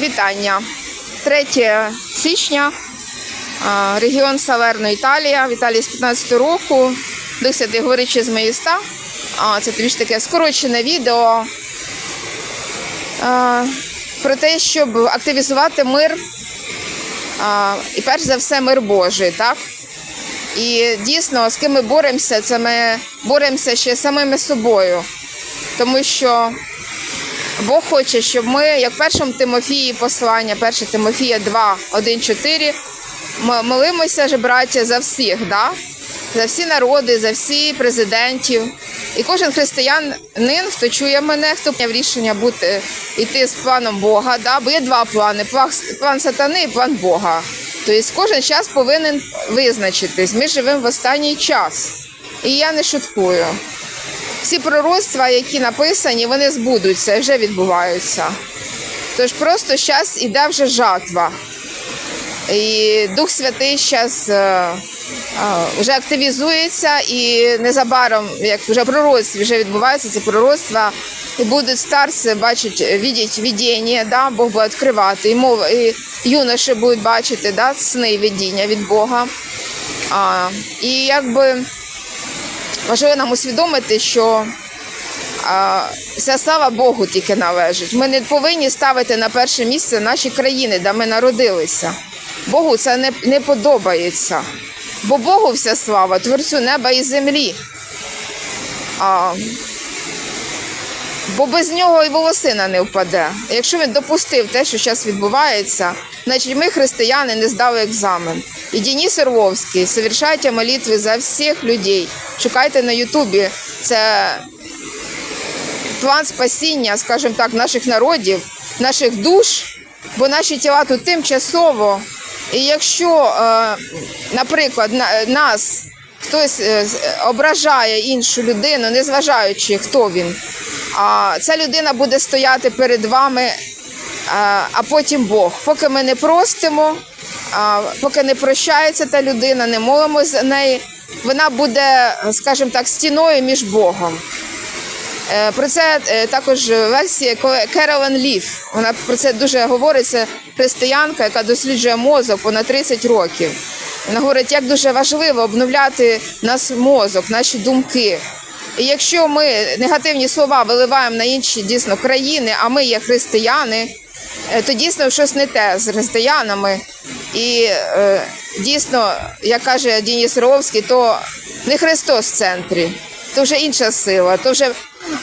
Вітання. 3 січня, регіон Саверно Італія. В Італії з 15 року. Святий говорячи з міста. Це більш таке скорочене відео про те, щоб активізувати мир. І перш за все мир Божий, так? І дійсно, з ким ми боремося, це ми боремося ще самими собою. Тому що Бог хоче, щоб ми, як першому Тимофії послання, 1 Тимофія 2, 1, 4, ми молимося ж, браття, за всіх, да? за всі народи, за всі президентів. І кожен християнин, хто чує мене, хто прийняв рішення бути йти з планом Бога, да? бо є два плани: план, план сатани і план Бога. Тобто кожен час повинен визначитись. Ми живемо в останній час. І я не шуткую. Всі пророцтва, які написані, вони збудуться і вже відбуваються. Тож просто зараз іде вже жатва. І Дух Святий зараз вже активізується і незабаром, як вже пророцтві вже відбуваються, ці пророцтва, і будуть старці бачити, видіти видіння, да? Бог буде відкривати, і, мова, і юноші будуть бачити да? сни видіння від Бога. А, і якби важливо нам усвідомити, що вся слава Богу тільки належить. Ми не повинні ставити на перше місце наші країни, де ми народилися. Богу це не, не подобається. Бо Богу вся слава, творцю неба і землі. А, бо без нього і волосина не впаде. Якщо він допустив те, що зараз відбувається, значить ми, християни, не здали екзамен. І Денис Орловський, совершайте молитви за всіх людей. Шукайте на Ютубі. Це план спасіння, скажімо так, наших народів, наших душ, бо наші тіла тут тимчасово. І якщо, е, наприклад, на- нас хтось е, ображає іншу людину, незважаючи, хто він, а ця людина буде стояти перед вами, а, а потім Бог. Поки ми не простимо, поки не прощається та людина, не молимося за неї, вона буде, скажімо так, стіною між Богом. Е, Про це е, також лекція Керолен Ліф. Вона про це дуже говорить. Це християнка, яка досліджує мозок понад 30 років. Вона говорить, як дуже важливо обновляти наш мозок, наші думки. І якщо ми негативні слова виливаємо на інші дійсно країни, а ми є християни, е, то дійсно щось не те з християнами. І е, дійсно, як каже Денис Ровський, то не Христос в центрі, то вже інша сила, то вже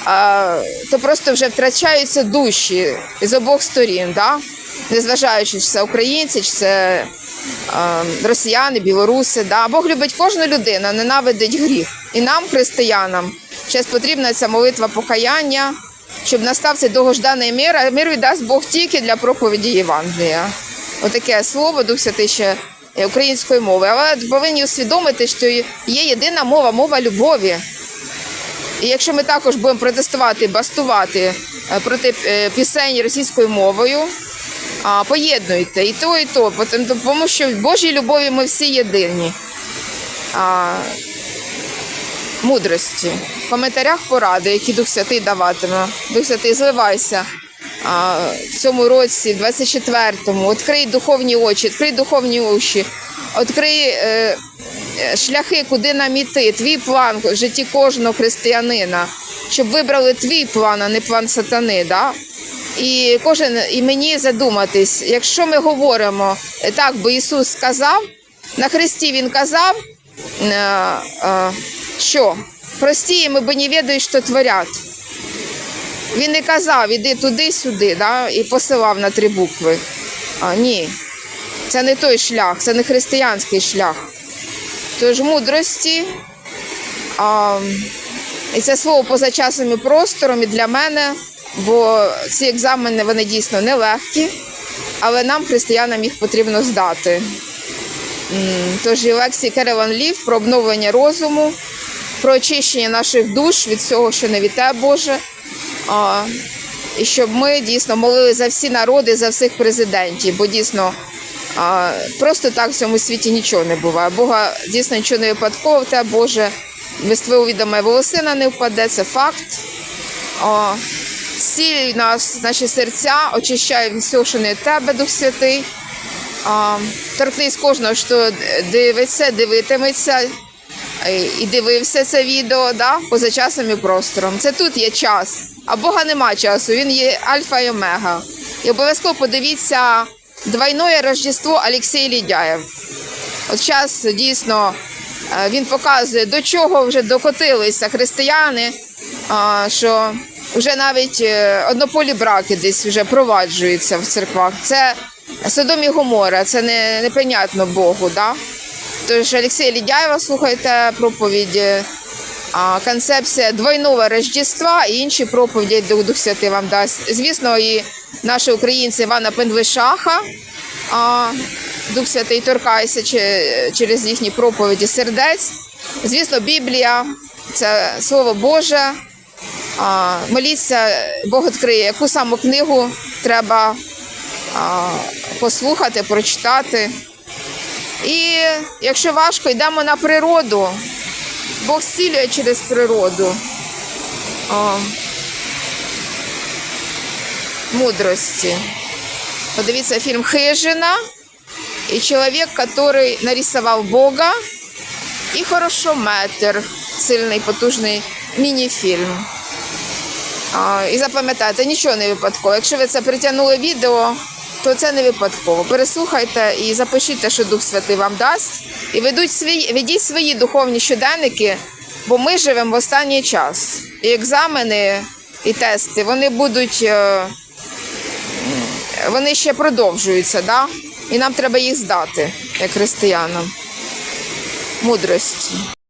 а, то просто вже втрачаються душі з обох сторін, да? незважаючи, чи це українці, чи це а, росіяни, білоруси. Да? Бог любить кожну людину, ненавидить гріх. І нам, християнам, зараз потрібна ця молитва покаяння, щоб настав цей довгожданий мир, а мир віддасть Бог тільки для проповіді Євангелія. Отаке слово, Дух Святий ще е, української мови. Але повинні усвідомити, що є єдина мова, мова любові. І якщо ми також будемо протестувати, бастувати е, проти е, пісень російською мовою, поєднуйте і то, і то, тому що в Божій любові ми всі єдині. Мудрості. В коментарях поради, які Дух Святий даватиме. Дух Святий, зливайся в цьому році, в 24-му, відкрий духовні очі, відкрий духовні уші, відкрий е, е, шляхи, куди нам іти, твій план в житті кожного християнина, щоб вибрали твій план, а не план сатани. Да? І кожен і мені задуматись, якщо ми говоримо е, так, бо Ісус сказав, на Христі Він казав, що прості ми бо не відають, що творять. Він не казав, іди туди-сюди, да, і посилав на три букви. А, ні, це не той шлях, це не християнський шлях. Тож мудрості. А, і це слово поза часом і простором і для мене, бо ці екзамени вони дійсно нелегкі, але нам, християнам, їх потрібно здати. Тож і лекції Кереван Лів про обновлення розуму, про очищення наших душ від всього, що не від те Боже. І щоб ми дійсно молили за всі народи, за всіх президентів, бо дійсно просто так в цьому світі нічого не буває. Бога дійсно нічого не випадково, те Боже, без твого відома волосина не впаде, це факт. Зцілюй нас, наші серця, очищай від що не тебе, Дух Святий. Торкнись кожного, що дивиться, дивитиметься і дивився це відео да, поза часом і простором. Це тут є час, а Бога нема часу, він є альфа і омега. І обов'язково подивіться двойное Рождество Олексій Лідяєв. От час дійсно е, він показує, до чого вже докотилися християни, що вже навіть е, однополі браки десь вже проваджуються в церквах. Це Содом і Гомора, це не, непонятно Богу. Да? Тож Олексія Лідяєва, слухайте проповіді. Концепція двойного Рождества і інші проповіді Дух Дух Святий вам дасть. Звісно, і наші українці Івана Пенвишаха. Дух Святий торкається че- через їхні проповіді сердець. Звісно, Біблія це Слово Боже. Моліться, Бог відкриє, яку саму книгу треба послухати, прочитати. І якщо важко, йдемо на природу. Бог зцілює через природу. О, мудрості. Подивіться фільм Хижина і чоловік, який нарисував Бога, і хорошо метр, сильний, потужний міні-фільм. І запам'ятайте, нічого не випадково. Якщо ви це притягнули відео, то це не випадково. Переслухайте і запишіть те, що Дух Святий вам дасть. І ведуть свої, ведіть свої духовні щоденники, бо ми живемо в останній час. І екзамени, і тести, вони будуть, е, вони ще продовжуються, да? і нам треба їх здати, як християнам. Мудрості.